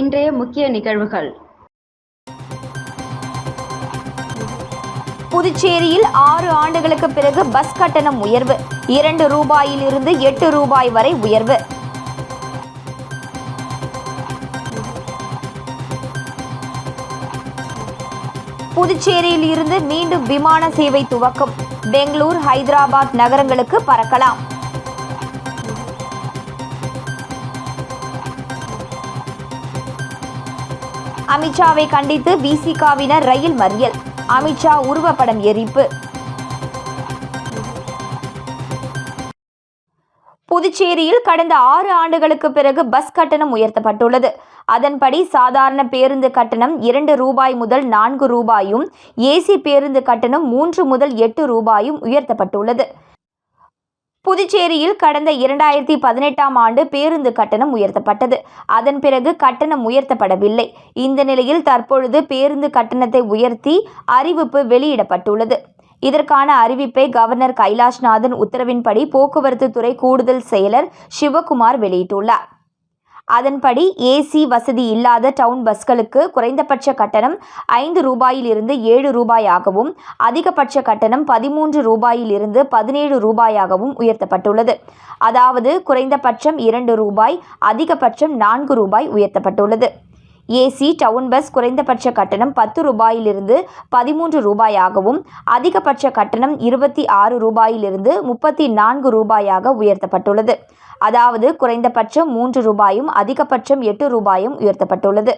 இன்றைய முக்கிய நிகழ்வுகள். புதுச்சேரியில் ஆறு ஆண்டுகளுக்கு பிறகு பஸ் கட்டணம் உயர்வு. இரண்டு ரூபாயில் இருந்து எட்டு ரூபாய் வரை உயர்வு. புதுச்சேரியில் இருந்து மீண்டும் விமான சேவை துவக்கம். பெங்களூர் ஹைதராபாத் நகரங்களுக்கு பறக்கலாம். அமித்ஷாவை கண்டித்து விசிகாவினர் ரயில் மறியல். அமித்ஷா உருவப்படம் எரிப்பு. புதுச்சேரியில் கடந்த ஆறு ஆண்டுகளுக்கு பிறகு பஸ் கட்டணம் உயர்த்தப்பட்டுள்ளது. அதன்படி சாதாரண பேருந்து கட்டணம் இரண்டு ரூபாய் முதல் நான்கு ரூபாயும் ஏசி பேருந்து கட்டணம் மூன்று முதல் எட்டு ரூபாயும் உயர்த்தப்பட்டுள்ளது. புதுச்சேரியில் கடந்த இரண்டாயிரத்தி பதினெட்டாம் ஆண்டு பேருந்து கட்டணம் உயர்த்தப்பட்டது. அதன் பிறகு கட்டணம் உயர்த்தப்படவில்லை. இந்த நிலையில் தற்பொழுது பேருந்து கட்டணத்தை உயர்த்தி அறிவிப்பு வெளியிடப்பட்டுள்ளது. இதற்கான அறிவிப்பை கவர்னர் கைலாஷ்நாதன் உத்தரவின்படி போக்குவரத்து துறை கூடுதல் செயலர் சிவகுமார் வெளியிட்டுள்ளார். அதன்படி ஏசி வசதி இல்லாத டவுன் பஸ்களுக்கு குறைந்தபட்ச கட்டணம் ஐந்து ரூபாயிலிருந்து ஏழு ரூபாயாகவும் அதிகபட்ச கட்டணம் பதிமூன்று ரூபாயிலிருந்து பதினேழு ரூபாயாகவும் உயர்த்தப்பட்டுள்ளது. அதாவது குறைந்தபட்சம் இரண்டு ரூபாய் அதிகபட்சம் நான்கு ரூபாய் உயர்த்தப்பட்டுள்ளது. ஏசி டவுன் பஸ் குறைந்தபட்ச கட்டணம் பத்து ரூபாயிலிருந்து பதிமூன்று ரூபாயாகவும் அதிகபட்ச கட்டணம் இருபத்தி ஆறு ரூபாயிலிருந்து முப்பத்தி நான்கு ரூபாயாக உயர்த்தப்பட்டுள்ளது. அதாவது குறைந்தபட்சம் மூன்று ரூபாயும் அதிகபட்சம் எட்டு ரூபாயும் உயர்த்தப்பட்டுள்ளது.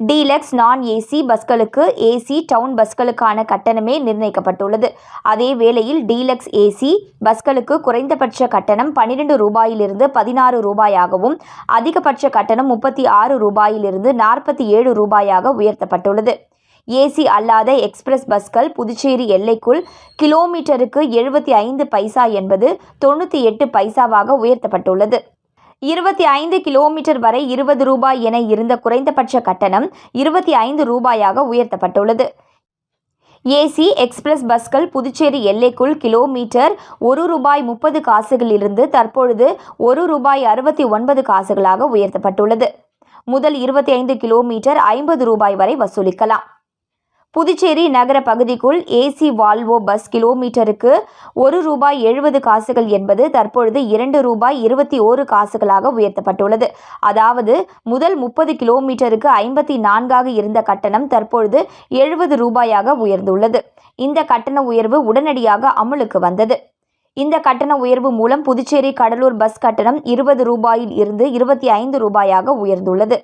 டீலக்ஸ் நான் ஏசி பஸ்களுக்கு ஏசி டவுன் பஸ்களுக்கான கட்டணமே நிர்ணயிக்கப்பட்டுள்ளது. அதே வேளையில் டீலக்ஸ் ஏசி பஸ்களுக்கு குறைந்தபட்ச கட்டணம் பன்னிரண்டு ரூபாயிலிருந்து பதினாறு ரூபாயாகவும் அதிகபட்ச கட்டணம் முப்பத்தி ஆறு ரூபாயிலிருந்து நாற்பத்தி ஏழு ரூபாயாக உயர்த்தப்பட்டுள்ளது. ஏசி அல்லாத எக்ஸ்பிரஸ் பஸ்கள் புதுச்சேரி எல்லைக்குள் கிலோமீட்டருக்கு எழுபத்தி ஐந்து பைசா என்பது தொண்ணூற்றி எட்டு பைசாவாக உயர்த்தப்பட்டுள்ளது. இருபத்தி ஐந்து கிலோமீட்டர் வரை இருபது ரூபாய் என இருந்த குறைந்தபட்ச கட்டணம் இருபத்தி ஐந்து ரூபாயாக உயர்த்தப்பட்டுள்ளது. ஏசி எக்ஸ்பிரஸ் பஸ்கள் புதுச்சேரி எல்லைக்குள் கிலோமீட்டர் ஒரு ரூபாய் முப்பது காசுகளிலிருந்து தற்பொழுது ஒரு ரூபாய் அறுபத்தி ஒன்பது காசுகளாக உயர்த்தப்பட்டுள்ளது. முதல் இருபத்தி ஐந்து கிலோமீட்டர் ஐம்பது ரூபாய் வரை வசூலிக்கலாம். புதுச்சேரி நகர பகுதிக்குள் ஏசி வால்வோ பஸ் கிலோமீட்டருக்கு ஒரு ரூபாய் எழுபது காசுகள் என்பது தற்பொழுது இரண்டு ரூபாய் இருபத்தி ஓரு காசுகளாக உயர்த்தப்பட்டுள்ளது. அதாவது முதல் முப்பது கிலோமீட்டருக்கு ஐம்பத்தி நான்காக இருந்த கட்டணம் தற்பொழுது எழுபது ரூபாயாக உயர்ந்துள்ளது. இந்த கட்டண உயர்வு உடனடியாக அமலுக்கு வந்தது. இந்த கட்டண உயர்வு மூலம் புதுச்சேரி கடலூர் பஸ் கட்டணம் இருபது ரூபாயில் இருந்து இருபத்தி ஐந்து ரூபாயாக உயர்ந்துள்ளது.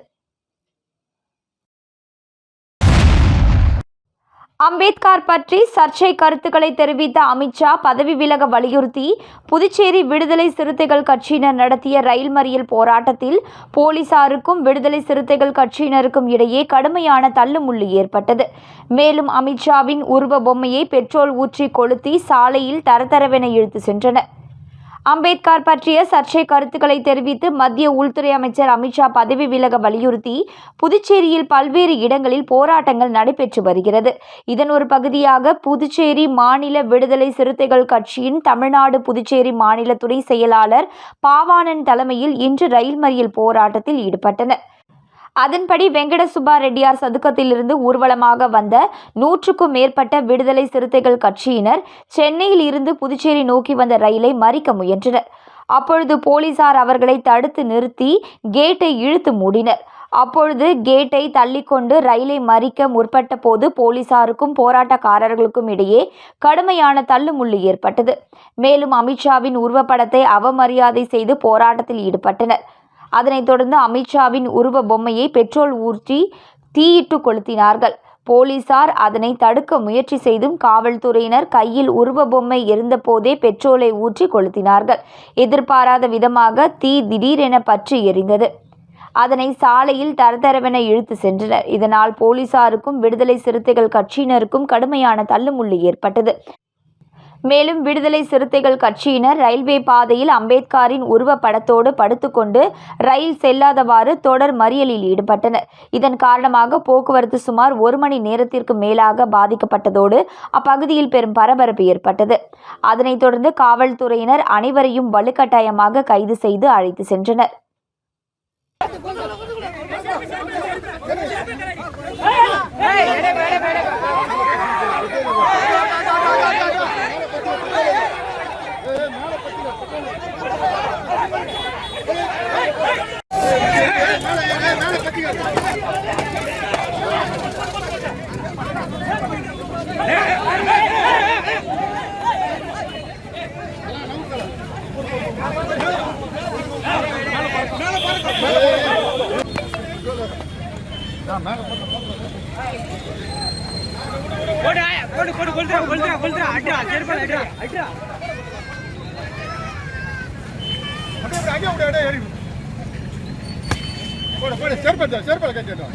அம்பேத்கர் பற்றி சர்ச்சை கருத்துக்களை தெரிவித்த அமித்ஷா பதவி விலக வலியுறுத்தி புதுச்சேரி விடுதலை சிறுத்தைகள் கட்சியினர் நடத்திய ரயில் மறியல் போராட்டத்தில் போலீசாருக்கும் விடுதலை சிறுத்தைகள் கட்சியினருக்கும் இடையே கடுமையான தள்ளுமுள்ளு ஏற்பட்டது. மேலும் அமித்ஷாவின் உருவ பொம்மையை பெட்ரோல் ஊற்றி கொளுத்தி சாலையில் தரதரவென இழுத்து சென்றனர். அம்பேத்கர் பற்றிய சர்ச்சை கருத்துக்களை தெரிவித்து மத்திய உள்துறை அமைச்சர் அமித்ஷா பதவி விலக வலியுறுத்தி புதுச்சேரியில் பல்வேறு இடங்களில் போராட்டங்கள் நடைபெற்று வருகிறது. இதன் ஒரு பகுதியாக புதுச்சேரி மாநில விடுதலை சிறுத்தைகள் கட்சியின் தமிழ்நாடு புதுச்சேரி மாநில துணை செயலாளர் பாவாணன் தலைமையில் இன்று ரயில் மறியல் போராட்டத்தில் ஈடுபட்டனர். அதன்படி வெங்கட சுப்பா ரெட்டியார் சதுக்கத்திலிருந்து ஊர்வலமாக வந்த நூற்றுக்கும் மேற்பட்ட விடுதலை சிறுத்தைகள் கட்சியினர் சென்னையில் இருந்து புதுச்சேரி நோக்கி வந்த ரயிலை மறிக்க முயன்றனர். அப்பொழுது போலீசார் அவர்களை தடுத்து நிறுத்தி கேட்டை இழுத்து மூடினர். அப்பொழுது கேட்டை தள்ளிக்கொண்டு ரயிலை மறிக்க முற்பட்ட போது போலீசாருக்கும் போராட்டக்காரர்களுக்கும் இடையே கடுமையான தள்ளுமுள்ளு ஏற்பட்டது. மேலும் அமித்ஷாவின் உருவப்படத்தை அவமரியாதை செய்து போராட்டத்தில் ஈடுபட்டனர். அதனைத் தொடர்ந்து அமித்ஷாவின் உருவ பொம்மையை பெட்ரோல் ஊற்றி தீயிட்டு கொளுத்தினார்கள். போலீசார் அதனை தடுக்க முயற்சி செய்தும் காவல்துறையினர் கையில் உருவ பொம்மை இருந்தபோதே பெட்ரோலை ஊற்றி கொளுத்தினார்கள். எதிர்பாராத விதமாக தீ திடீரென பற்றி எரிந்தது. அதனை சாலையில் தரதரவென இழுத்து சென்றனர். இதனால் போலீசாருக்கும் விடுதலை சிறுத்தைகள் கட்சியினருக்கும் கடுமையான தள்ளுமுள்ளு ஏற்பட்டது. மேலும் விடுதலை சிறுத்தைகள் கட்சியினர் ரயில்வே பாதையில் அம்பேத்கரின் உருவப்படத்தோடு படுத்துக்கொண்டு ரயில் செல்லாதவாறு தொடர் மறியலில் ஈடுபட்டனர் இதன் காரணமாக போக்குவரத்து சுமார் ஒரு மணி நேரத்திற்கு மேலாக பாதிக்கப்பட்டதோடு அப்பகுதியில் பெரும் பரபரப்பு ஏற்பட்டது அதனைத் தொடர்ந்து காவல்துறையினர் அனைவரையும் வலுக்கட்டாயமாக கைது செய்து அழைத்து சென்றனர் போடு போடு போடு கொளுத்துறா கொளுத்துறா கொளுத்துறா. அட்ரா செருப்பால் அட்ரா அட்ரா. அப்படியே அங்கே அப்படியே ஏறி போடு போடு செருப்பல் செருப்பல் கட்டிட்டோம்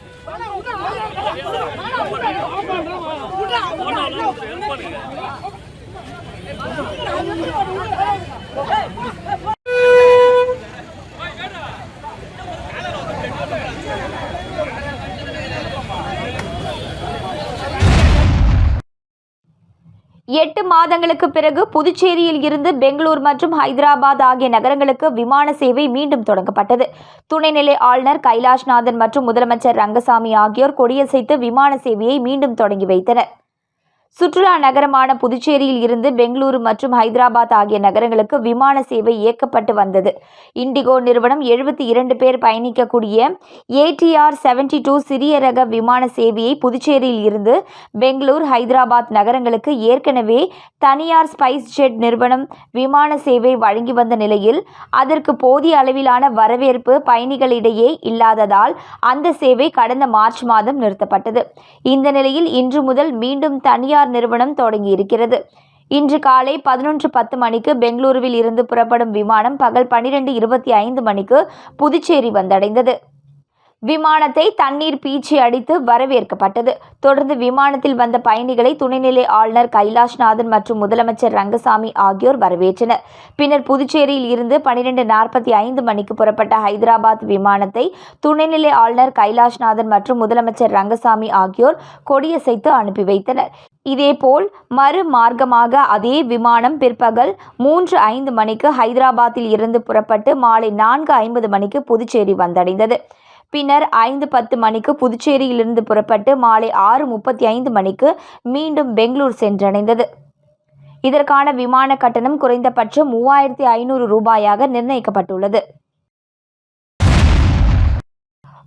ஏய் பாலா உடி பாலா உடி பாலா எட்டு மாதங்களுக்கு பிறகு புதுச்சேரியில் இருந்து பெங்களூர் மற்றும் ஹைதராபாத் ஆகிய நகரங்களுக்கு விமான சேவை மீண்டும் தொடங்கப்பட்டது. துணைநிலை ஆளுநர் கைலாஷ்நாதன் மற்றும் முதலமைச்சர் ரங்கசாமி ஆகியோர் கொடியசைத்து விமான சேவையை மீண்டும் தொடங்கி வைத்தனர். சுற்றுலா நகரமான புதுச்சேரியில் இருந்து பெங்களூரு மற்றும் ஹைதராபாத் ஆகிய நகரங்களுக்கு விமான சேவை இயக்கப்பட்டு வந்தது. இண்டிகோ நிறுவனம் எழுபத்தி இரண்டு பேர் பயணிக்கக்கூடிய ஏடிஆர் செவன்டி டூ சிறிய ரக விமான சேவையை புதுச்சேரியில் இருந்து பெங்களூர் ஹைதராபாத் நகரங்களுக்கு ஏற்கனவே தனியார் ஸ்பைஸ் ஜெட் நிறுவனம் விமான சேவை வழங்கி வந்த நிலையில் அதற்கு போதிய அளவிலான வரவேற்பு பயணிகளிடையே இல்லாததால் அந்த சேவை கடந்த மார்ச் மாதம் நிறுத்தப்பட்டது. இந்த நிலையில் இன்று முதல் மீண்டும் தனியார் நிறுவனம் தொடங்கியிருக்கிறது. இன்று காலை பதினொன்று பத்து மணிக்கு பெங்களூருவில் இருந்து புறப்படும் விமானம் பகல் பனிரெண்டு இருபத்தி ஐந்து மணிக்கு புதுச்சேரி வந்தடைந்தது. விமானத்தை தண்ணீர் பீச்சி அடித்து வரவேற்கப்பட்டது. தொடர்ந்து விமானத்தில் வந்த பயணிகளை துணைநிலை ஆளுநர் கைலாஷ்நாதன் மற்றும் முதலமைச்சர் ரங்கசாமி ஆகியோர் வரவேற்றனர். பின்னர் புதுச்சேரியில் இருந்து பனிரெண்டு நாற்பத்தி ஐந்து மணிக்கு புறப்பட்ட ஹைதராபாத் விமானத்தை துணைநிலை ஆளுநர் கைலாஷ்நாதன் மற்றும் முதலமைச்சர் ரங்கசாமி ஆகியோர் கொடியசைத்து அனுப்பி வைத்தனர். இதேபோல் மறு மார்க்கமாக அதே விமானம் பிற்பகல் மூன்று ஐந்து மணிக்கு ஹைதராபாத்தில் இருந்து புறப்பட்டு மாலை நான்கு ஐம்பது மணிக்கு புதுச்சேரி வந்தடைந்தது. பின்னர் ஐந்து பத்து மணிக்கு புதுச்சேரியிலிருந்து புறப்பட்டு மாலை ஆறு முப்பத்தி ஐந்து மணிக்கு மீண்டும் பெங்களூர் சென்றடைந்தது. இதற்கான விமான கட்டணம் குறைந்தபட்சம் மூவாயிரத்தி ஐநூறு ரூபாயாக நிர்ணயிக்கப்பட்டுள்ளது.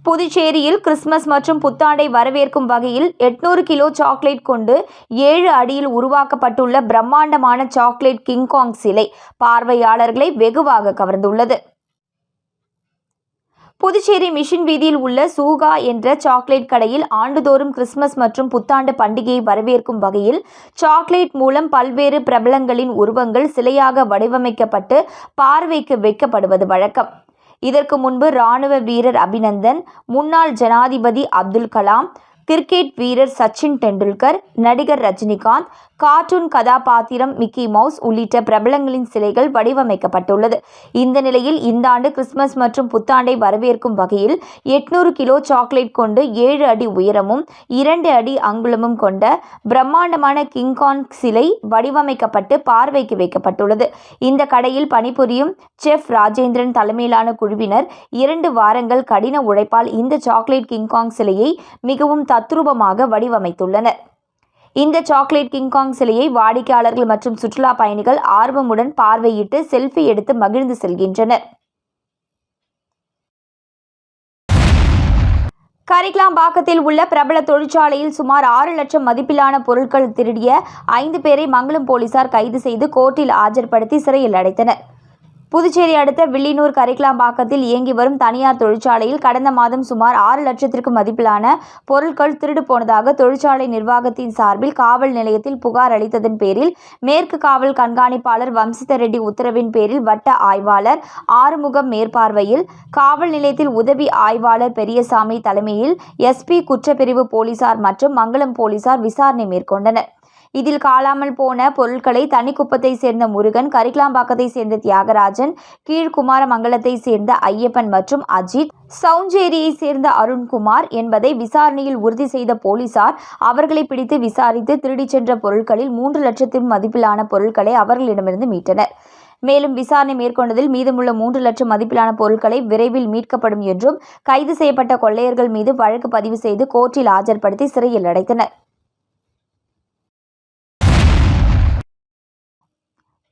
புதுச்சேரியில் கிறிஸ்துமஸ் மற்றும் புத்தாண்டை வரவேற்கும் வகையில் எட்நூறு கிலோ சாக்லேட் கொண்டு ஏழு அடியில் உருவாக்கப்பட்டுள்ள பிரம்மாண்டமான சாக்லேட் கிங்காங் சிலை பார்வையாளர்களை வெகுவாக கவர்ந்துள்ளது. புதுச்சேரி மிஷின் வீதியில் உள்ள சூகா என்ற சாக்லேட் கடையில் ஆண்டுதோறும் கிறிஸ்துமஸ் மற்றும் புத்தாண்டு பண்டிகையை வரவேற்கும் வகையில் சாக்லேட் மூலம் பல்வேறு பிரபலங்களின் உருவங்கள் சிலையாக வடிவமைக்கப்பட்டு பார்வைக்கு வைக்கப்படுவது வழக்கம். இதற்கு முன்பு ராணுவ வீரர் அபிநந்தன் முன்னாள் ஜனாதிபதி அப்துல் கலாம் கிரிக்கெட் வீரர் சச்சின் டெண்டுல்கர் நடிகர் ரஜினிகாந்த் கார்ட்டூன் கதாபாத்திரம் மிக்கி மவுஸ் உள்ளிட்ட பிரபலங்களின் சிலைகள் வடிவமைக்கப்பட்டுள்ளது. இந்த நிலையில் இந்த ஆண்டு கிறிஸ்துமஸ் மற்றும் புத்தாண்டை வரவேற்கும் வகையில் எட்நூறு கிலோ சாக்லேட் கொண்டு ஏழு அடி உயரமும் இரண்டு அடி அங்குலமும் கொண்ட பிரம்மாண்டமான கிங்கான் சிலை வடிவமைக்கப்பட்டு பார்வைக்கு வைக்கப்பட்டுள்ளது. இந்த கடையில் பணிபுரியும் செஃப் ராஜேந்திரன் தலைமையிலான குழுவினர் இரண்டு வாரங்கள் கடின உழைப்பால் இந்த சாக்லேட் கிங்காங் சிலையை மிகவும் தத்ரூபமாக வடிவமைத்துள்ளனர். இந்த சாக்லேட் கிங்காங் சிலையை வாடிக்கையாளர்கள் மற்றும் சுற்றுலா பயணிகள் ஆர்வமுடன் பார்வையிட்டு செல்ஃபி எடுத்து மகிழ்ந்து செல்கின்றனர். கரிக்லாம்பாக்கத்தில் உள்ள பிரபல தொழிற்சாலையில் சுமார் ஆறு லட்சம் மதிப்பிலான பொருட்கள் திருடிய ஐந்து பேரை மங்களம் போலீசார் கைது செய்து கோர்ட்டில் ஆஜர்படுத்தி சிறையில் அடைத்தனர். புதுச்சேரி அடுத்த வில்லியனூர் கரிக்கலாம்பாக்கத்தில் இயங்கி வரும் தனியார் தொழிற்சாலையில் கடந்த மாதம் சுமார் ஆறு லட்சத்திற்கு மதிப்பிலான பொருட்கள் திருடு போனதாக தொழிற்சாலை நிர்வாகத்தின் சார்பில் காவல் நிலையத்தில் புகார் அளித்ததன் பேரில் மேற்கு காவல் கண்காணிப்பாளர் வம்சித ரெட்டி உத்தரவின் பேரில் வட்ட ஆய்வாளர் ஆறுமுகம் மேற்பார்வையில் காவல் நிலையத்தில் உதவி ஆய்வாளர் பெரியசாமி தலைமையில் எஸ்பி குற்றப்பிரிவு போலீசார் மற்றும் மங்களம் போலீசார் விசாரணை மேற்கொண்டனர். இதில் காணாமல் போன பொருட்களை தனிக்குப்பத்தை சேர்ந்த முருகன் கரிக்கலாம்பாக்கத்தை சேர்ந்த தியாகராஜன் கீழ்குமாரமங்கலத்தை சேர்ந்த ஐயப்பன் மற்றும் அஜித் சவுஞ்சேரியை சேர்ந்த அருண்குமார் என்பதை விசாரணையில் உறுதி செய்த போலீசார் அவர்களை பிடித்து விசாரித்து திருடிச் சென்ற பொருட்களில் மூன்று லட்சத்தின் மதிப்பிலான பொருட்களை அவர்களிடமிருந்து மீட்டனர். மேலும் விசாரணை மேற்கொண்டதில் மீதமுள்ள மூன்று லட்சம் மதிப்பிலான பொருட்களை விரைவில் மீட்கப்படும் என்றும் கைது செய்யப்பட்ட கொள்ளையர்கள் மீது வழக்கு பதிவு செய்து கோர்ட்டில் ஆஜர்படுத்தி சிறையில் அடைத்தனர்.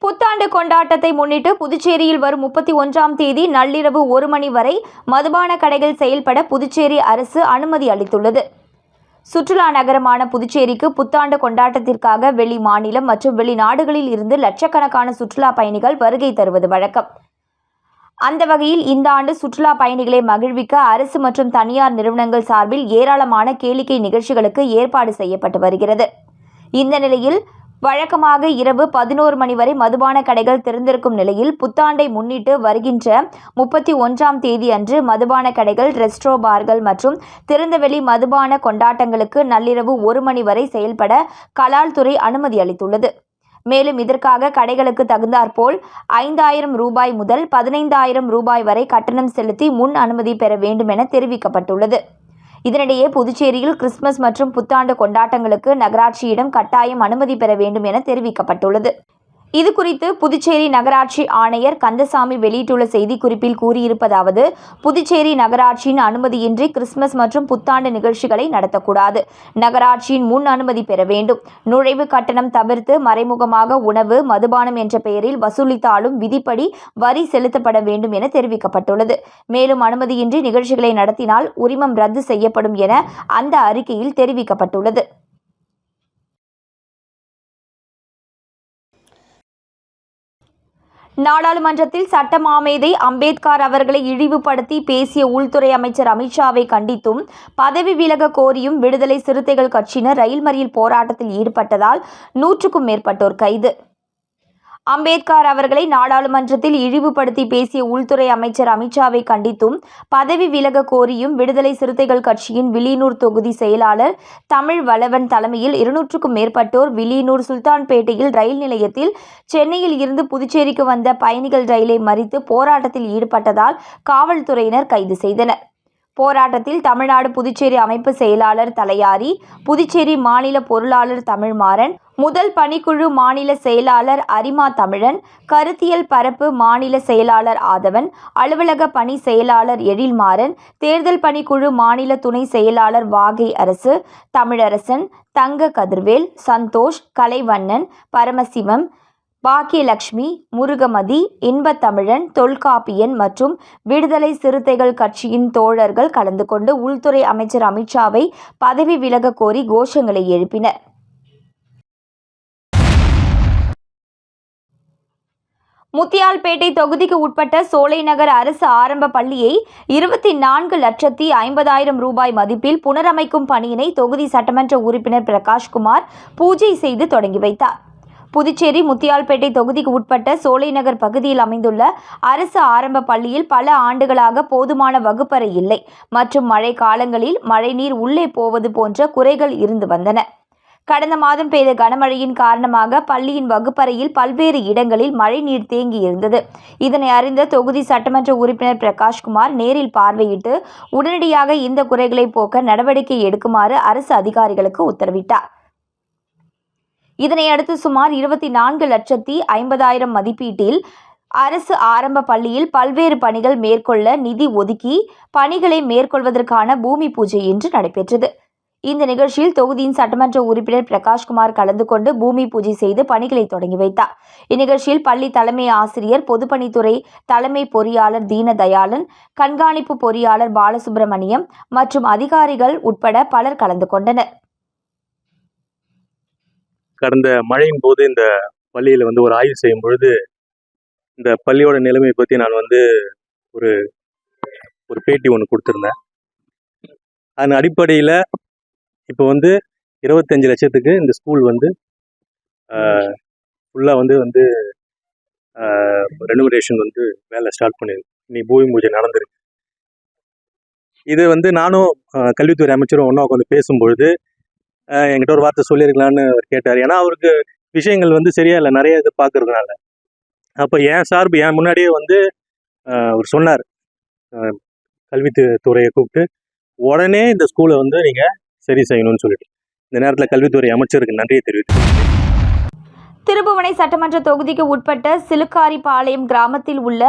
புத்தாண்டு கொண்டாட்டத்தை முன்னிட்டு புதுச்சேரியில் வரும் முப்பத்தி ஒன்றாம் தேதி நள்ளிரவு ஒரு மணி வரை மதுபான கடைகள் செயல்பட புதுச்சேரி அரசு அனுமதி அளித்துள்ளது. சுற்றுலா நகரமான புதுச்சேரிக்கு புத்தாண்டு கொண்டாட்டத்திற்காக வெளி மாநிலம் மற்றும் வெளிநாடுகளில் இருந்து லட்சக்கணக்கான சுற்றுலா பயணிகள் வருகை தருவது வழக்கம். அந்த வகையில் இந்த ஆண்டு சுற்றுலா பயணிகளை மகிழ்விக்க அரசு மற்றும் தனியார் நிறுவனங்கள் சார்பில் ஏராளமான கேளிக்கை நிகழ்ச்சிகளுக்கு ஏற்பாடு செய்யப்பட்டு வருகிறது. இந்த நிலையில் வழக்கமாக இரவு பதினோரு மணி வரை மதுபான கடைகள் திறந்திருக்கும் நிலையில் புத்தாண்டை முன்னிட்டு வருகின்ற முப்பத்தி ஒன்றாம் தேதி அன்று மதுபான கடைகள் ரெஸ்ட்ரோ பார்கள் மற்றும் திறந்தவெளி மதுபான கொண்டாட்டங்களுக்கு நள்ளிரவு ஒரு மணி வரை செயல்பட கலால் துறை அனுமதி அளித்துள்ளது. மேலும் இதற்காக கடைகளுக்கு தகுந்தாற்போல் ஐந்தாயிரம் ரூபாய் முதல் பதினைந்தாயிரம் ரூபாய் வரை கட்டணம் செலுத்தி முன் அனுமதி பெற வேண்டும் என தெரிவிக்கப்பட்டுள்ளது. இதனிடையே புதுச்சேரியில் கிறிஸ்துமஸ் மற்றும் புத்தாண்டு கொண்டாட்டங்களுக்கு நகராட்சியிடம் கட்டாயம் அனுமதி பெற வேண்டும் என தெரிவிக்கப்பட்டுள்ளது. இது குறித்து புதுச்சேரி நகராட்சி ஆணையர் கந்தசாமி வெளியிட்டுள்ள செய்திக்குறிப்பில் கூறியிருப்பதாவது புதுச்சேரி நகராட்சியின் அனுமதியின்றி கிறிஸ்துமஸ் மற்றும் புத்தாண்டு நிகழ்ச்சிகளை நடத்தக்கூடாது. நகராட்சியின் முன் அனுமதி பெற வேண்டும். நுழைவு கட்டணம் தவிர்த்து மறைமுகமாக உணவு மதுபானம் என்ற பெயரில் வசூலித்தாலும் விதிப்படி வரி செலுத்தப்பட வேண்டும் என தெரிவிக்கப்பட்டுள்ளது. மேலும் அனுமதியின்றி நிகழ்ச்சிகளை நடத்தினால் உரிமம் ரத்து செய்யப்படும் என அந்த அறிக்கையில் தெரிவிக்கப்பட்டுள்ளது. நாடாளுமன்றத்தில் சட்ட மாமேதை அம்பேத்கர் அவர்களை இழிவுபடுத்தி பேசிய உள்துறை அமைச்சர் அமித்ஷாவை கண்டித்தும் பதவி விலக கோரியும் விடுதலை சிறுத்தைகள் கட்சியினர் ரயில் மறியல் போராட்டத்தில் ஈடுபட்டதால் நூற்றுக்கும் மேற்பட்டோர் கைது. அம்பேத்கர் அவர்களை நாடாளுமன்றத்தில் இழிவுபடுத்தி பேசிய உள்துறை அமைச்சர் அமித்ஷாவை கண்டித்தும் பதவி விலக கோரியும் விடுதலை சிறுத்தைகள் கட்சியின் வில்லியனூர் தொகுதி செயலாளர் தமிழ் வளவன் தலைமையில் இருநூற்றுக்கும் மேற்பட்டோர் வில்லியனூர் சுல்தான்பேட்டையில் ரயில் நிலையத்தில் சென்னையில் இருந்து புதுச்சேரிக்கு வந்த பயணிகள் ரயிலை மறித்து போராட்டத்தில் ஈடுபட்டதால் காவல்துறையினர் கைது செய்தனர். போராட்டத்தில் தமிழ்நாடு புதுச்சேரி அமைப்பு செயலாளர் தலையாரி புதுச்சேரி மாநில பொருளாளர் தமிழ்மாறன் முதல் பணிக்குழு மாநில செயலாளர் அரிமா தமிழன் கருத்தியல் பரப்பு மாநில செயலாளர் ஆதவன் அலுவலக பணி செயலாளர் எழில்மாறன் தேர்தல் பணிக்குழு மாநில துணை செயலாளர் வாகை அரசு தமிழரசன் தங்க கதிர்வேல் சந்தோஷ் கலைவண்ணன் பரமசிவம் பாக்கியலட்சுமி முருகமதி இன்பத்தமிழன் தொல்காப்பியன் மற்றும் விடுதலை சிறுத்தைகள் கட்சியின் தோழர்கள் கலந்து கொண்டு உள்துறை அமைச்சர் அமித்ஷாவை பதவி விலக கோரி கோஷங்களை எழுப்பினர். முத்தியால்பேட்டை தொகுதிக்கு உட்பட்ட சோலைநகர் அரசு ஆரம்ப பள்ளியை இருபத்தி நான்கு லட்சத்தி ஐம்பதாயிரம் ரூபாய் மதிப்பில் புனரமைக்கும் பணியினை தொகுதி சட்டமன்ற உறுப்பினர் பிரகாஷ்குமார் பூஜை செய்து தொடங்கி வைத்தார். புதுச்சேரி முத்தியால்பேட்டை தொகுதிக்கு உட்பட்ட சோலைநகர் பகுதியில் அமைந்துள்ள அரசு ஆரம்ப பள்ளியில் பல ஆண்டுகளாக போதுமான வகுப்பறை இல்லை. மற்றும் மழை காலங்களில் மழைநீர் உள்ளே போவது போன்ற குறைகள் இருந்து வந்தன. கடந்த மாதம் பெய்த கனமழையின் காரணமாக பள்ளியின் வகுப்பறையில் பல்வேறு இடங்களில் மழைநீர் தேங்கி இருந்தது இதனை அறிந்த தொகுதி சட்டமன்ற உறுப்பினர் பிரகாஷ்குமார் நேரில் பார்வையிட்டு உடனடியாக இந்த குறைகளை போக்க நடவடிக்கை எடுக்குமாறு அரசு அதிகாரிகளுக்கு உத்தரவிட்டார். இதனையடுத்து சுமார் இருபத்தி நான்கு லட்சத்தி ஐம்பதாயிரம் மதிப்பீட்டில் அரசு ஆரம்ப பள்ளியில் பல்வேறு பணிகள் மேற்கொள்ள நிதி ஒதுக்கி பணிகளை மேற்கொள்வதற்கான பூமி பூஜை இன்று நடைபெற்றது. இந்த நிகழ்ச்சியில் தொகுதியின் சட்டமன்ற உறுப்பினர் பிரகாஷ்குமார் கலந்து கொண்டு பூமி பூஜை செய்து பணிகளை தொடங்கி வைத்தார். இந்நிகழ்ச்சியில் பள்ளி தலைமை ஆசிரியர் பொதுப்பணித்துறை தலைமை பொறியாளர் தீனதயாளன் கண்காணிப்பு பொறியாளர் பாலசுப்பிரமணியம் மற்றும் அதிகாரிகள் உட்பட பலர் கலந்து கொண்டனர். கடந்த மழையின் போது இந்த பள்ளியில் வந்து ஒரு ஆய்வு செய்யும் பொழுது இந்த பள்ளியோட நிலைமை பற்றி நான் வந்து ஒரு ஒரு பேட்டி ஒன்று கொடுத்துருந்தேன். அதன் அடிப்படையில் இப்போ வந்து இருபத்தஞ்சு லட்சத்துக்கு இந்த ஸ்கூல் வந்து ஃபுல்லாக வந்து வந்து ரெனோவேஷன் வந்து வேலை ஸ்டார்ட் பண்ணியிருக்கு இன்னைக்கு பூமி பூஜை நடந்திருக்கு. இது வந்து நானும் கல்வித்துறை அமைச்சரும் ஒன்றா உட்காந்து பேசும்பொழுது என்கிட்ட ஒரு வார்த்தை சொல்லியிருக்கலான்னு அவர் கேட்டார். ஏன்னா அவருக்கு விஷயங்கள் வந்து சரியா இல்லை. நிறைய இது பார்க்கறதுனால. அப்போ என் சார்பு என் முன்னாடியே வந்து அவர் சொன்னார். கல்வித்துறையை துறையை கூப்பிட்டு உடனே இந்த ஸ்கூலை வந்து நீங்கள் சரி செய்யணும்னு சொல்லிட்டு. இந்த நேரத்தில் கல்வித்துறை அமைச்சருக்கு நன்றியை தெரிவித்து திருபுவனை சட்டமன்ற தொகுதிக்கு உட்பட்ட சிலுக்காரிபாளையம் கிராமத்தில் உள்ள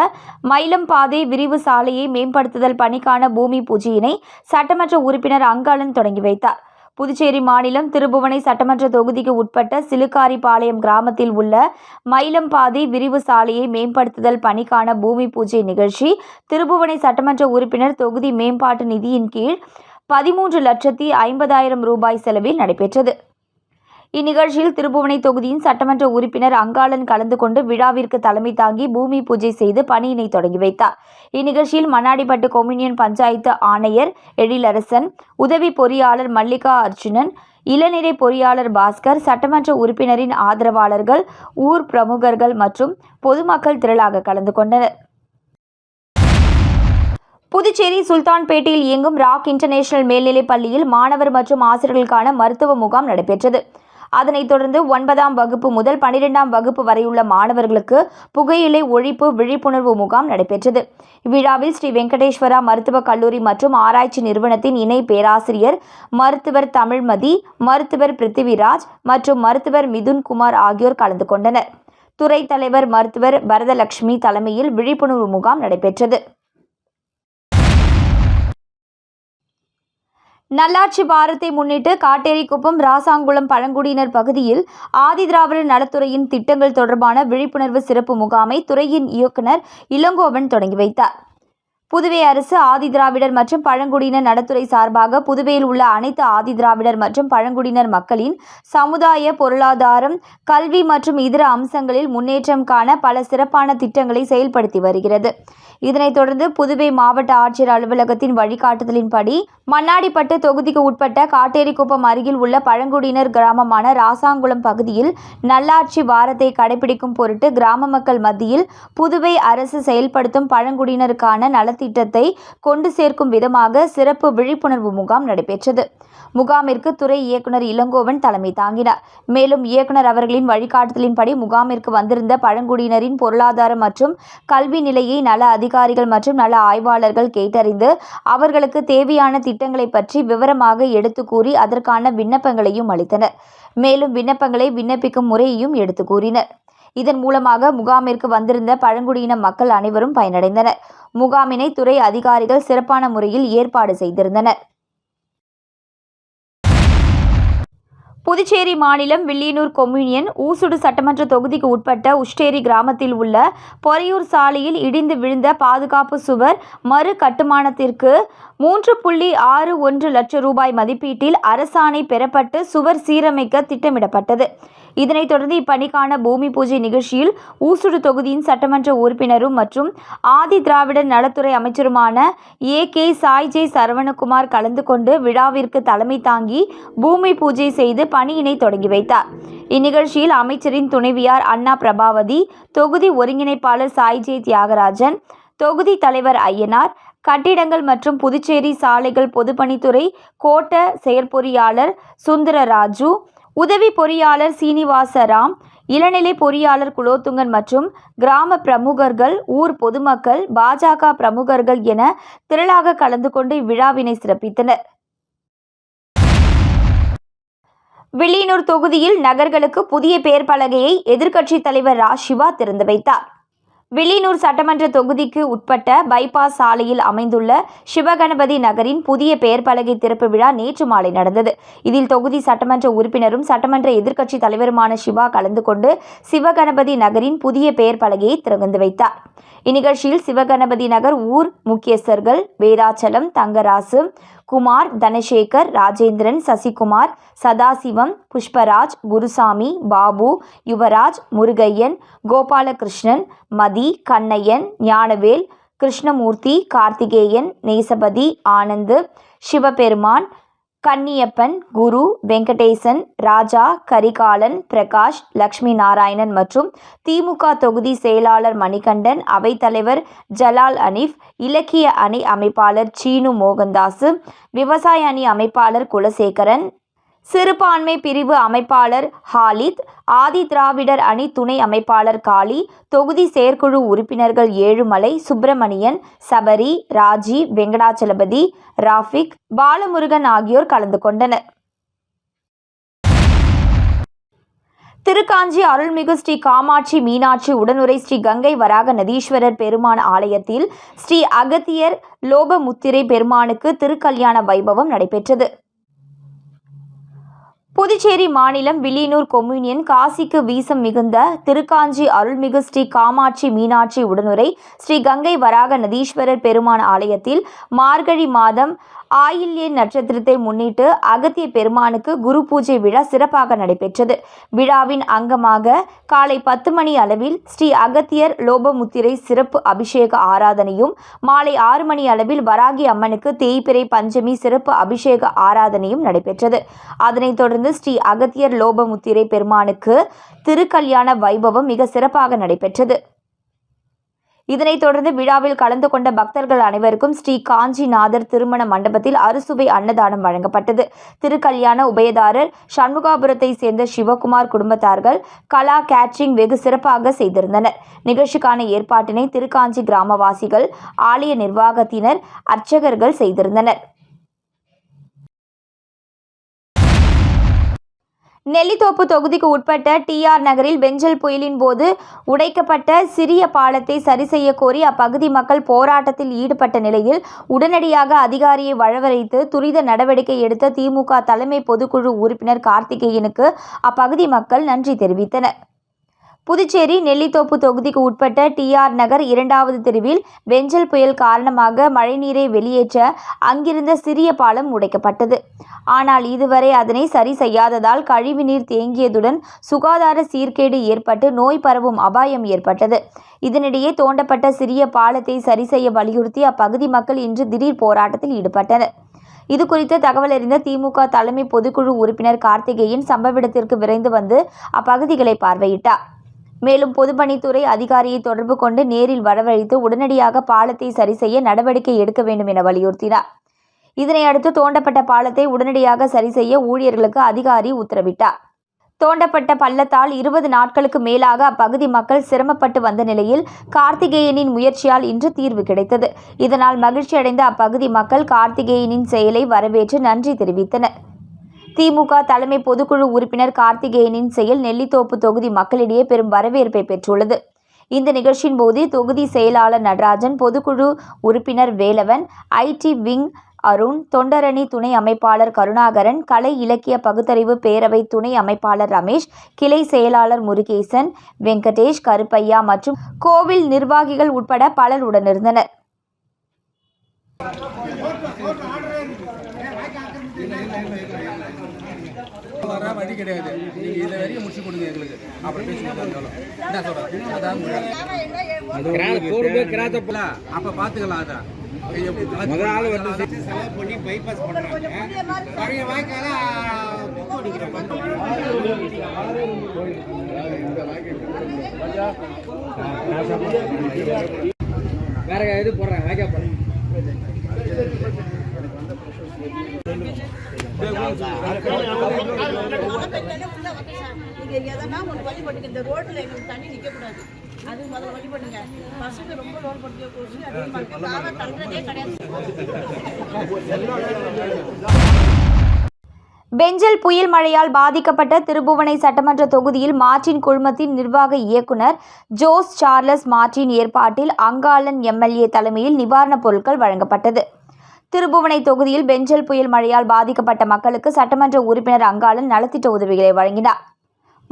மயிலம்பாதை விரிவு சாலையை மேம்படுத்துதல் பணிக்கான பூமி பூஜையினை சட்டமன்ற உறுப்பினர் அங்காளன் தொடங்கி வைத்தார். புதுச்சேரி மாநிலம் திருபுவனை சட்டமன்ற தொகுதிக்கு உட்பட்ட சிலுக்காரிபாளையம் கிராமத்தில் உள்ள மயிலம்பாதை விரிவு சாலையை மேம்படுத்துதல் பணிக்கான பூமி பூஜை நிகழ்ச்சி திருபுவனை சட்டமன்ற உறுப்பினர் தொகுதி மேம்பாட்டு நிதியின் கீழ் பதிமூன்று லட்சத்தி ஐம்பதாயிரம் ரூபாய் செலவில் நடைபெற்றது. இந்நிகழ்ச்சியில் திருபுவனை தொகுதியின் சட்டமன்ற உறுப்பினர் அங்காளன் கலந்து கொண்டு விழாவிற்கு தலைமை தாங்கி பூமி பூஜை செய்து பணியினை தொடங்கி வைத்தார். இந்நிகழ்ச்சியில் மண்ணாடிப்பட்டு கொம்யூனியன் பஞ்சாயத்து ஆணையர் எழிலரசன் உதவி பொறியாளர் மல்லிகா அர்ஜுனன் இளநிலை பொறியாளர் பாஸ்கர் சட்டமன்ற உறுப்பினரின் ஆதரவாளர்கள் ஊர் பிரமுகர்கள் மற்றும் பொதுமக்கள் திரளாக கலந்து கொண்டனர். புதுச்சேரி சுல்தான்பேட்டையில் இயங்கும் ராக் இன்டர்நேஷனல் மேல்நிலைப் பள்ளியில் மாணவர் மற்றும் ஆசிரியர்களுக்கான மருத்துவ முகாம் நடைபெற்றது. அதனைத் தொடர்ந்து ஒன்பதாம் வகுப்பு முதல் பனிரெண்டாம் வகுப்பு வரையுள்ள மாணவர்களுக்கு புகையிலை ஒழிப்பு விழிப்புணர்வு முகாம் நடைபெற்றது. இவ்விழாவில் ஸ்ரீ வெங்கடேஸ்வரா மருத்துவக் கல்லூரி மற்றும் ஆராய்ச்சி நிறுவனத்தின் இணை பேராசிரியர் மருத்துவர் தமிழ்மதி மருத்துவர் பிருத்திவிராஜ் மற்றும் மருத்துவர் மிதுன் குமார் ஆகியோர் கலந்து கொண்டனர். துறை தலைவர் மருத்துவர் பரதலட்சுமி தலைமையில் விழிப்புணர்வு முகாம் நடைபெற்றது. நல்லாட்சி வாரத்தை முன்னிட்டு காட்டேரிக்குப்பம் ராசாங்குளம் பழங்குடியினர் பகுதியில் ஆதிதிராவிடர் நலத்துறையின் திட்டங்கள் தொடர்பான விழிப்புணர்வு சிறப்பு முகாமை துறையின் இயக்குனர் இளங்கோவன் தொடங்கி வைத்தார். புதுவை அரசு ஆதிதிராவிடர் மற்றும் பழங்குடியினர் நலத்துறை சார்பாக புதுவையில் உள்ள அனைத்து ஆதிதிராவிடர் மற்றும் பழங்குடியினர் மக்களின் சமுதாய பொருளாதாரம் கல்வி மற்றும் இதர அம்சங்களில் முன்னேற்றம் காண பல சிறப்பான திட்டங்களை செயல்படுத்தி வருகிறது. இதனைத் தொடர்ந்து புதுவை மாவட்ட ஆட்சியர் அலுவலகத்தின் வழிகாட்டுதலின்படி மண்ணாடிப்பட்டு தொகுதிக்கு உட்பட்ட காட்டேரிக்குப்பம் அருகில் உள்ள பழங்குடியினர் கிராமமான ராசாங்குளம் பகுதியில் நல்லாட்சி வாரத்தை கடைபிடிக்கும் பொருட்டு கிராம மக்கள் மத்தியில் புதுவை அரசு செயல்படுத்தும் பழங்குடியினருக்கான திட்டத்தை கொண்டு சேர்க்கும் விதமாக சிறப்பு விழிப்புணர்வு முகாம் நடைபெற்றது. முகாமிற்கு துறை இயக்குனர் இளங்கோவன் தலைமை தாங்கினார். மேலும் இயக்குனர் அவர்களின் வழிகாட்டுதலின்படி முகாமிற்கு வந்திருந்த பழங்குடியினரின் பொருளாதார மற்றும் கல்வி நிலையை நல அதிகாரிகள் மற்றும் நல ஆய்வாளர்கள் கேட்டறிந்து அவர்களுக்கு தேவையான திட்டங்களை பற்றி விவரமாக எடுத்து கூறி அதற்கான விண்ணப்பங்களையும் அளித்தனர். மேலும் விண்ணப்பங்களை விண்ணப்பிக்கும் முறையையும் எடுத்து கூறினர். இதன் மூலமாக முகாமிற்கு வந்திருந்த பழங்குடியின மக்கள் அனைவரும் பயனடைந்தனர். முகாமினை துறை அதிகாரிகள் சிறப்பான முறையில் ஏற்பாடு செய்திருந்தனர். புதுச்சேரி மாநிலம் வில்லியனூர் கொம்யூனியன் ஊசுடு சட்டமன்ற தொகுதிக்கு உட்பட்ட உஷ்டேரி கிராமத்தில் உள்ள பொறையூர் சாலையில் இடிந்து விழுந்த பாதுகாப்பு சுவர் மறு கட்டுமானத்திற்கு மூன்று புள்ளி ஆறு ஒன்று லட்சம் ரூபாய் மதிப்பீட்டில் அரசாணை பெறப்பட்டு சுவர் சீரமைக்க திட்டமிடப்பட்டது. இதனைத் தொடர்ந்து இப்பணிக்கான பூமி பூஜை நிகழ்ச்சியில் ஊசுடு தொகுதியின் சட்டமன்ற உறுப்பினரும் மற்றும் ஆதி திராவிடர் நலத்துறை அமைச்சருமான ஏ கே சாய்ஜே சரவணகுமார் கலந்து கொண்டு விழாவிற்கு தலைமை தாங்கி பூமி பூஜை செய்து பணியினை தொடங்கி வைத்தார். இந்நிகழ்ச்சியில் அமைச்சரின் துணைவியார் அண்ணா பிரபாவதி தொகுதி ஒருங்கிணைப்பாளர் சாய்ஜே தியாகராஜன் தொகுதி தலைவர் ஐயனார் கட்டிடங்கள் மற்றும் புதுச்சேரி சாலைகள் பொதுப்பணித்துறை கோட்ட செயற்பொறியாளர் சுந்தரராஜு உதவி பொறியாளர் சீனிவாசராம் இளநிலை பொறியாளர் குலோத்துங்கன் மற்றும் கிராம பிரமுகர்கள் ஊர் பொதுமக்கள் பாஜக பிரமுகர்கள் என திரளாக கலந்து கொண்டு இவ்விழாவினை சிறப்பித்தனர். வில்லியனூர் தொகுதியில் நகர்களுக்கு புதிய பெயர் பலகையை எதிர்க்கட்சித் தலைவர் ரா சிவா திறந்து வைத்தார். வில்லியனூர் சட்டமன்ற தொகுதிக்கு உட்பட்ட பைபாஸ் சாலையில் அமைந்துள்ள சிவகணபதி நகரின் புதிய பெயர் பலகை திறப்பு விழா நேற்று மாலை நடந்தது. இதில் தொகுதி சட்டமன்ற உறுப்பினரும் சட்டமன்ற எதிர்க்கட்சி தலைவருமான சிவா கலந்து கொண்டு சிவகணபதி நகரின் புதிய பெயர் பலகையை திறந்து வைத்தார். இந்நிகழ்ச்சியில் சிவகணபதி நகர் ஊர் முக்கியஸ்தர்கள் வேதாச்சலம் தங்கராசு குமார் தனசேகர் ராஜேந்திரன் சசிகுமார் சதாசிவம் புஷ்பராஜ் குருசாமி பாபு யுவராஜ் முருகையன் கோபாலகிருஷ்ணன் மதி கண்ணையன் ஞானவேல் கிருஷ்ணமூர்த்தி கார்த்திகேயன் நேசபதி ஆனந்து சிவபெருமான் கன்னியப்பன் குரு வெங்கடேசன் ராஜா கரிகாலன் பிரகாஷ் லக்ஷ்மி நாராயணன் மற்றும் திமுக தொகுதி செயலாளர் மணிகண்டன் அவைத்தலைவர் ஜலால் அனீஃப் இலக்கிய அணி அமைப்பாளர் சீனு மோகன்தாஸ் விவசாய அணி அமைப்பாளர் குலசேகரன் சிறுபான்மை பிரிவு அமைப்பாளர் ஹாலித் ஆதி திராவிடர் அணி துணை அமைப்பாளர் காளி தொகுதி செயற்குழு உறுப்பினர்கள் ஏழுமலை சுப்பிரமணியன் சபரி ராஜி வெங்கடாச்சலபதி ராஃபிக் பாலமுருகன் ஆகியோர் கலந்து கொண்டனர். திருக்காஞ்சி அருள்மிகு ஸ்ரீ காமாட்சி மீனாட்சி உடனுரை ஸ்ரீ கங்கை வராக நதீஸ்வரர் பெருமான் ஆலயத்தில் ஸ்ரீ அகத்தியர் லோபமுத்திரை பெருமானுக்கு திருக்கல்யாண வைபவம் நடைபெற்றது. புதுச்சேரி மாநிலம் வில்லியனூர் கொம்யூனியன் காசிக்கு வீசம் மிகுந்த திருக்காஞ்சி அருள்மிகு ஸ்ரீ காமாட்சி மீனாட்சி உடனுரை ஸ்ரீ கங்கை வராக நதீஸ்வரர் பெருமான் ஆலயத்தில் மார்கழி மாதம் ஆயில்ய நட்சத்திரத்தை முன்னிட்டு அகத்திய பெருமானுக்கு குரு பூஜை விழா சிறப்பாக நடைபெற்றது. விழாவின் அங்கமாக காலை பத்து மணி அளவில் ஸ்ரீ அகத்தியர் லோபமுத்திரை சிறப்பு அபிஷேக ஆராதனையும் மாலை ஆறு மணி அளவில் வராகி அம்மனுக்கு தேய்பிறை பஞ்சமி சிறப்பு அபிஷேக ஆராதனையும் நடைபெற்றது. அதனைத் தொடர்ந்து ஸ்ரீ அகத்தியர் லோபமுத்திரை பெருமானுக்கு திருக்கல்யாண வைபவம் மிக சிறப்பாக நடைபெற்றது. இதனைத் தொடர்ந்து விழாவில் கலந்து கொண்ட பக்தர்கள் அனைவருக்கும் ஸ்ரீ காஞ்சிநாதர் திருமண மண்டபத்தில் அறுசுவை அன்னதானம் வழங்கப்பட்டது. திருக்கல்யாண உபயதாரர் சண்முகாபுரத்தை சேர்ந்த சிவகுமார் குடும்பத்தார்கள் கலா கேட்ரிங் வெகு சிறப்பாக செய்திருந்தனர். நிகழ்ச்சிக்கான ஏற்பாட்டினை திருக்காஞ்சி கிராமவாசிகள் ஆலய நிர்வாகத்தினர் அர்ச்சகர்கள் செய்திருந்தனர். நெல்லித்தோப்பு தொகுதிக்கு உட்பட்ட டிஆர் நகரில் பெஞ்சல் புயலின் போது உடைக்கப்பட்ட சிறிய பாலத்தை சரி செய்ய கோரி அப்பகுதி மக்கள் போராட்டத்தில் ஈடுபட்ட நிலையில் உடனடியாக அதிகாரியை வரவழைத்து துரித நடவடிக்கை எடுத்த திமுக தலைமை பொதுக்குழு உறுப்பினர் கார்த்திகேயனுக்கு அப்பகுதி மக்கள் நன்றி தெரிவித்தனர். புதுச்சேரி நெல்லித்தோப்பு தொகுதிக்கு உட்பட்ட டிஆர் நகர் இரண்டாவது தெருவில் வெஞ்சல் புயல் காரணமாக மழைநீரை வெளியேற்ற அங்கிருந்த சிறிய பாலம் உடைக்கப்பட்டது. ஆனால் இதுவரை அதனை சரி செய்யாததால் கழிவுநீர் தேங்கியதுடன் சுகாதார சீர்கேடு ஏற்பட்டு நோய் பரவும் அபாயம் ஏற்பட்டது. இதனிடையே தோண்டப்பட்ட சிறிய பாலத்தை சரி செய்ய வலியுறுத்தி அப்பகுதி மக்கள் இன்று திடீர் போராட்டத்தில் ஈடுபட்டனர். இது குறித்து தகவல் அறிந்த திமுக தலைமை பொதுக்குழு உறுப்பினர் கார்த்திகேயன் சம்பவ இடத்திற்கு விரைந்து வந்து அப்பகுதிகளை பார்வையிட்டார். மேலும் பொதுப்பணித்துறை அதிகாரியை தொடர்பு கொண்டு நேரில் வரவழைத்து உடனடியாக பாலத்தை சரிசெய்ய நடவடிக்கை எடுக்க வேண்டும் என வலியுறுத்தினார். இதனையடுத்து தோண்டப்பட்ட பாலத்தை உடனடியாக சரி செய்ய ஊழியர்களுக்கு அதிகாரி உத்தரவிட்டார். தோண்டப்பட்ட பள்ளத்தால் இருபது நாட்களுக்கு மேலாக அப்பகுதி மக்கள் சிரமப்பட்டு வந்த நிலையில் கார்த்திகேயனின் முயற்சியால் இன்று தீர்வு கிடைத்தது. இதனால் மகிழ்ச்சியடைந்த அப்பகுதி மக்கள் கார்த்திகேயனின் செயலை வரவேற்று நன்றி தெரிவித்தனர். திமுக தலைமை பொதுக்குழு உறுப்பினர் கார்த்திகேயனின் செயல் நெல்லித்தோப்பு தொகுதி மக்களிடையே பெரும் வரவேற்பை பெற்றுள்ளது. இந்த நிகழ்ச்சியின் போது தொகுதி செயலாளர் நடராஜன் பொதுக்குழு உறுப்பினர் வேலவன் ஐடி விங் அருண் தொண்டரணி துணை அமைப்பாளர் கருணாகரன் கலை இலக்கிய பகுத்தறிவு பேரவை துணை அமைப்பாளர் ரமேஷ் கிளை செயலாளர் முருகேசன் வெங்கடேஷ் கருப்பையா மற்றும் கோவில் நிர்வாகிகள் உட்பட பலர் உடனிருந்தனர். வர வழி கிடையாது. நீங்க இதை வரைக்கும் முடிச்சு கொடுங்க எங்களுக்கு. அப்புறம் பேசிக்கலாம் என்ன சொல்றேன் அதான். அப்ப பாத்துக்கலாம் அதான். முதல் ஆள் வந்து பண்ணி பைபாஸ் பண்றாங்க. பழைய வாய்க்கால வேற இது போடுறேன் வாய்க்கா போடுறேன் நீங்க எதனா ஒன்று இந்த எங்களுக்கு தண்ணி அது முதல்ல பசங்க ரொம்ப லோன் கிடையாது பெஞ்சல் புயல் மழையால் பாதிக்கப்பட்ட திருபுவனை சட்டமன்ற தொகுதியில் மார்டின் குழுமத்தின் நிர்வாக இயக்குனர் ஜோஸ் சார்லஸ் மார்டின் ஏற்பாட்டில் அங்காளன் எம்எல்ஏ தலைமையில் நிவாரணப் பொருட்கள் வழங்கப்பட்டது. திருபுவனை தொகுதியில் பெஞ்சல் புயல் மழையால் பாதிக்கப்பட்ட மக்களுக்கு சட்டமன்ற உறுப்பினர் அங்காளன் நலத்திட்ட உதவிகளை வழங்கினார்.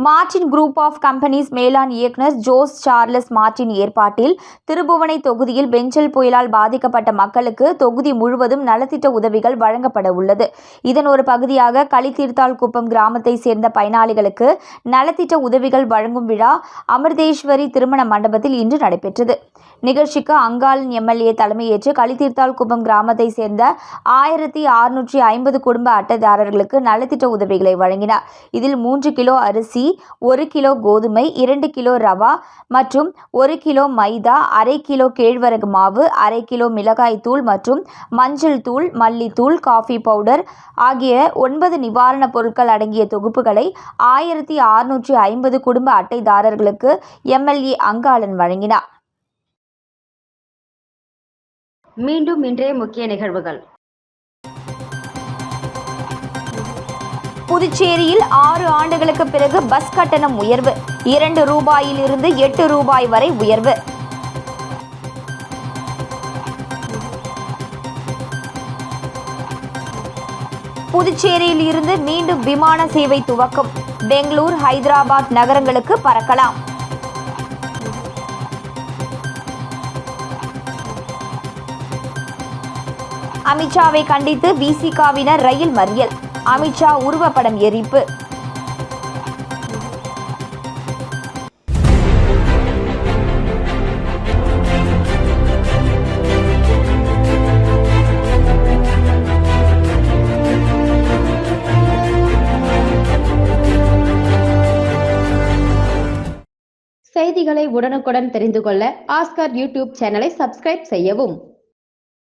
மார்டின் குரூப் ஆஃப் கம்பெனிஸ் மேலாண் இயக்குனர் ஜோஸ் சார்லஸ் மார்டின் ஏற்பாட்டில் திருபுவனை தொகுதியில் பெஞ்சல் புயலால் பாதிக்கப்பட்ட மக்களுக்கு தொகுதி முழுவதும் நலத்திட்ட உதவிகள் வழங்கப்பட உள்ளது. இதன் ஒரு பகுதியாக களித்தீர்த்தால் குப்பம் கிராமத்தை சேர்ந்த பயனாளிகளுக்கு நலத்திட்ட உதவிகள் வழங்கும் விழா அமிர்தேஸ்வரி திருமண மண்டபத்தில் இன்று நடைபெற்றது. நிகழ்ச்சிக்கு அங்காளன் எம்எல்ஏ தலைமையேற்று களித்தீர்த்தால் குப்பம் கிராமத்தை சேர்ந்த ஆயிரத்தி அறுநூற்றி ஐம்பது குடும்ப அட்டைதாரர்களுக்கு நலத்திட்ட உதவிகளை வழங்கினார். இதில் மூன்று கிலோ அரிசி ஒரு கிலோ கோதுமை இரண்டு கிலோ ரவா மற்றும் ஒரு கிலோ மைதா அரை கிலோ கேழ்வரகு மாவு அரை கிலோ மிளகாய் தூள் மற்றும் மஞ்சள் தூள் மல்லித்தூள் காஃபி பவுடர் ஆகிய ஒன்பது நிவாரணப் பொருட்கள் அடங்கிய தொகுப்புகளை ஆயிரத்தி அறுநூற்றி ஐம்பது குடும்ப அட்டைதாரர்களுக்கு எம்எல்ஏ அங்காளன் வழங்கினார். மீண்டும் இன்றைய முக்கிய நிகழ்வுகள். புதுச்சேரியில் ஆறு ஆண்டுகளுக்கு பிறகு பஸ் கட்டணம் உயர்வு. இரண்டு ரூபாயில் இருந்து எட்டு ரூபாய் வரை உயர்வு. புதுச்சேரியில் இருந்து மீண்டும் விமான சேவை துவக்கம். பெங்களூர் ஹைதராபாத் நகரங்களுக்கு பறக்கலாம். அமித்ஷாவை கண்டித்து விசிகாவினர் ரயில் மறியல். அமித்ஷா உருவப்படம் எரிப்பு. செய்திகளை உடனுக்குடன் தெரிந்து கொள்ள ஆஸ்கார் யூடியூப் சேனலை சப்ஸ்கிரைப் செய்யவும்.